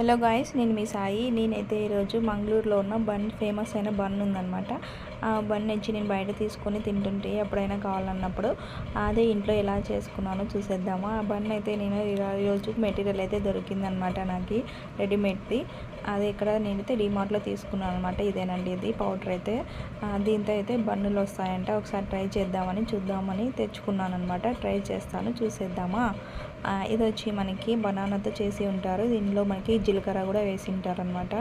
Hello guys నేను మీ సాయి. నేనైతే ఈరోజు మంగళూరులో ఉన్న బన్ ఫేమస్ అయిన బన్ ఉందనమాట ఆ బన్ నుంచి నేను బయట తీసుకొని తింటుంటే ఎప్పుడైనా కావాలన్నప్పుడు అదే ఇంట్లో ఎలా చేసుకున్నానో చూసేద్దామా. ఆ బన్ అయితే నేను ఈరోజు మెటీరియల్ అయితే దొరికిందనమాట నాకు రెడీమేడ్ది. అది ఇక్కడ నేనైతే డిమార్ట్లో తీసుకున్నాను అనమాట ఇదేనండి ఇది పౌడర్ అయితే. దీంతో అయితే బన్నులు వస్తాయంట. ఒకసారి ట్రై చేద్దామని చూద్దామని తెచ్చుకున్నాను అనమాట ట్రై చేస్తాను చూసేద్దామా? ఇది వచ్చి మనకి బనానాతో చేసి ఉంటారు. దీనిలో మనకి జీలకర్ర కూడా వేసి ఉంటారు అనమాట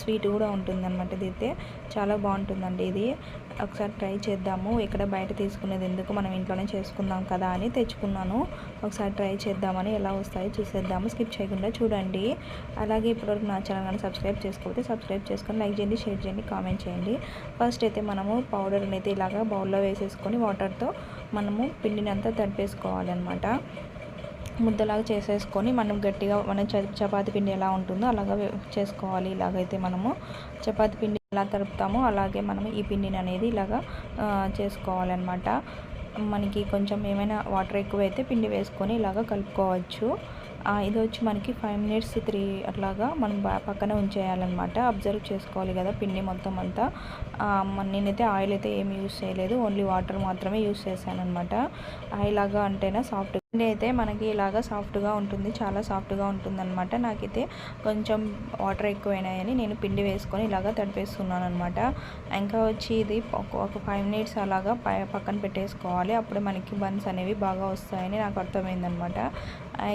స్వీట్ కూడా ఉంటుంది అనమాట ఇది అయితే చాలా బాగుంటుందండి ఇది. ఒకసారి ట్రై చేద్దాము. ఇక్కడ బయట తీసుకునేది ఎందుకు? మనం ఇంట్లోనే చేసుకుందాం కదా అని తెచ్చుకున్నాను. ఒకసారి ట్రై చేద్దామని ఎలా వస్తాయో చూసేద్దాము. స్కిప్ చేయకుండా చూడండి. అలాగే ఇప్పటివరకు నా ఛానల్ కానీ సబ్స్క్రైబ్ చేసుకోకపోతే సబ్స్క్రైబ్ చేసుకొని లైక్ చేయండి షేర్ చేయండి కామెంట్ చేయండి. ఫస్ట్ అయితే మనము పౌడర్ని అయితే ఇలాగా బౌల్లో వేసేసుకొని వాటర్తో మనము పిండిని అంతా ముద్దలాగా చేసేసుకొని మనం గట్టిగా మన చపాతి పిండి ఎలా ఉంటుందో అలాగా చేసుకోవాలి. ఇలాగైతే మనము చపాతి పిండి ఎలా తరుపుతామో అలాగే మనం ఈ పిండిని అనేది ఇలాగా చేసుకోవాలన్నమాట. మనకి కొంచెం ఏమైనా వాటర్ ఎక్కువైతే పిండి వేసుకొని ఇలాగ కలుపుకోవచ్చు. ఇది వచ్చి మనకి ఫైవ్ మినిట్స్ త్రీ అట్లాగా మనం పక్కన ఉంచేయాలన్నమాట. అబ్జర్వ్ చేసుకోవాలి కదా పిండి మొత్తం అంతా. నేనైతే ఆయిల్ అయితే ఏమి యూస్ చేయలేదు. ఓన్లీ వాటర్ మాత్రమే యూస్ చేశాను అనమాట లాగా అంటేనే సాఫ్ట్ పిండి అయితే మనకి ఇలాగా సాఫ్ట్గా ఉంటుంది. చాలా సాఫ్ట్గా ఉంటుంది అనమాట నాకైతే కొంచెం వాటర్ ఎక్కువైనాయని నేను పిండి వేసుకొని ఇలాగా తడిపేస్తున్నాను అనమాట ఇంకా వచ్చి ఇది ఒక ఫైవ్ మినిట్స్ అలాగా పక్కన పెట్టేసుకోవాలి. అప్పుడు మనకి బన్స్ అనేవి బాగా వస్తాయని నాకు అర్థమైందనమాట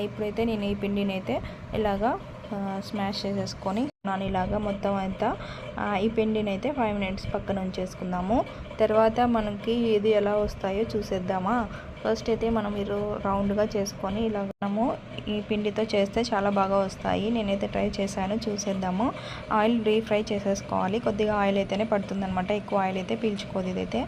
ఇప్పుడైతే నేను ఈ పిండిని అయితే ఇలాగా స్మాష్ చేసేసుకొని నాని ఇలాగా మొత్తం అంతా ఈ పిండిని అయితే ఫైవ్ మినిట్స్ పక్కన ఉంచేసుకుందాము. తర్వాత మనకి ఏది ఎలా వస్తాయో చూసేద్దామా? ఫస్ట్ అయితే మనం మీరు రౌండ్గా చేసుకొని ఇలా మనము ఈ పిండితో చేస్తే చాలా బాగా వస్తాయి. నేనైతే ట్రై చేశాను చూసేద్దాము. ఆయిల్ రీఫ్రై చేసేసుకోవాలి. కొద్దిగా ఆయిల్ అయితేనే పడుతుందనమాట ఎక్కువ ఆయిల్ అయితే పీల్చుకోదు ఇదైతే.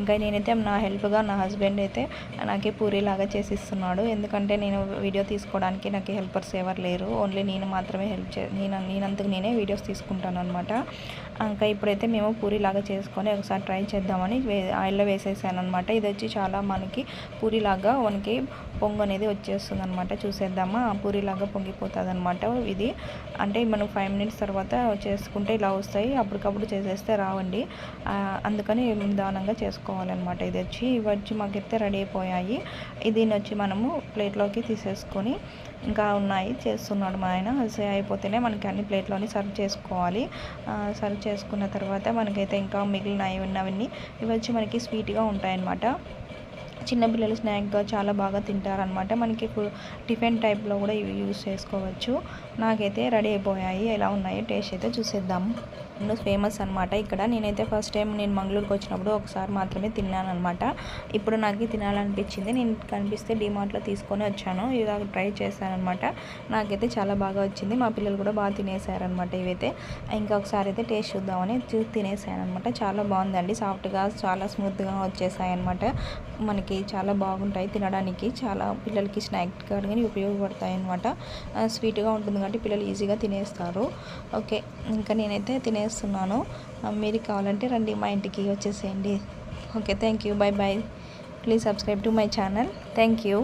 ఇంకా నేనైతే నా హెల్ప్గా నా హస్బెండ్ అయితే నాకే పూరీలాగా చేసిస్తున్నాడు. ఎందుకంటే నేను వీడియో తీసుకోవడానికి నాకు హెల్పర్స్ ఎవరు లేరు. ఓన్లీ నేను మాత్రమే హెల్ప్ చే నేను నేనంతకు నేనే వీడియోస్ తీసుకుంటాను అనమాట ఇంకా ఇప్పుడైతే మేము పూరిలాగా చేసుకొని ఒకసారి ట్రై చేద్దామని ఆయిల్లో వేసేసాను అనమాట ఇది వచ్చి చాలా మనకి పూరిలాగా మనకి పొంగు అనేది వచ్చేస్తుంది అనమాట చూసేద్దామా పూరిలాగా పొంగిపోతుంది అనమాట ఇది. అంటే మనం ఫైవ్ మినిట్స్ తర్వాత చేసుకుంటే ఇలా వస్తాయి. అప్పటికప్పుడు చేసేస్తే రావండి. అందుకని నిదానంగా చేసుకోవాలన్నమాట ఇది వచ్చి. ఇవి వచ్చి మాకైతే రెడీ అయిపోయాయి. దీని వచ్చి మనము ప్లేట్లోకి తీసేసుకొని ఇంకా ఉన్నాయి. చేస్తున్నాడు మా ఆయన. అయిపోతేనే మనకి అన్ని ప్లేట్లోని సర్వ్ చేసుకోవాలి. సర్వ్ చేసుకున్న తర్వాత మనకైతే ఇంకా మిగిలినవి ఉన్నవన్నీ ఇవి వచ్చి మనకి స్వీట్గా ఉంటాయన్నమాట. చిన్నపిల్లలు స్నాక్గా చాలా బాగా తింటారనమాట మనకి టిఫిన్ టైప్లో కూడా ఇవి యూస్ చేసుకోవచ్చు. నాకైతే రెడీ అయిపోయాయి. ఎలా ఉన్నాయి టేస్ట్ అయితే చూసేద్దాము ఫేమస్ అనమాట ఇక్కడ. నేనైతే ఫస్ట్ టైం నేను మంగళూరుకి వచ్చినప్పుడు ఒకసారి మాత్రమే తిన్నాను అనమాట ఇప్పుడు నాకు తినాలనిపించింది. నేను కనిపిస్తే డిమార్ట్లో తీసుకొని వచ్చాను. ఇలా ట్రై చేశానమాట నాకైతే చాలా బాగా వచ్చింది. మా పిల్లలు కూడా బాగా తినేసారనమాట ఇవైతే. ఇంకా ఒకసారి అయితే టేస్ట్ చూద్దామని తినేసాను అనమాట చాలా బాగుందండి. సాఫ్ట్గా చాలా స్మూత్గా వచ్చేసాయి అనమాట మనకి చాలా బాగుంటాయి. తినడానికి చాలా పిల్లలకి స్నాక్ కానీ ఉపయోగపడతాయి అనమాట స్వీట్గా ఉంటుంది కాబట్టి పిల్లలు ఈజీగా తినేస్తారు. ఓకే ఇంకా నేనైతే తినేస్తున్నాను. మీరు కావాలంటే రండి మా ఇంటికి వచ్చేసేయండి. Okay thank you bye bye please subscribe to my channel. Thank you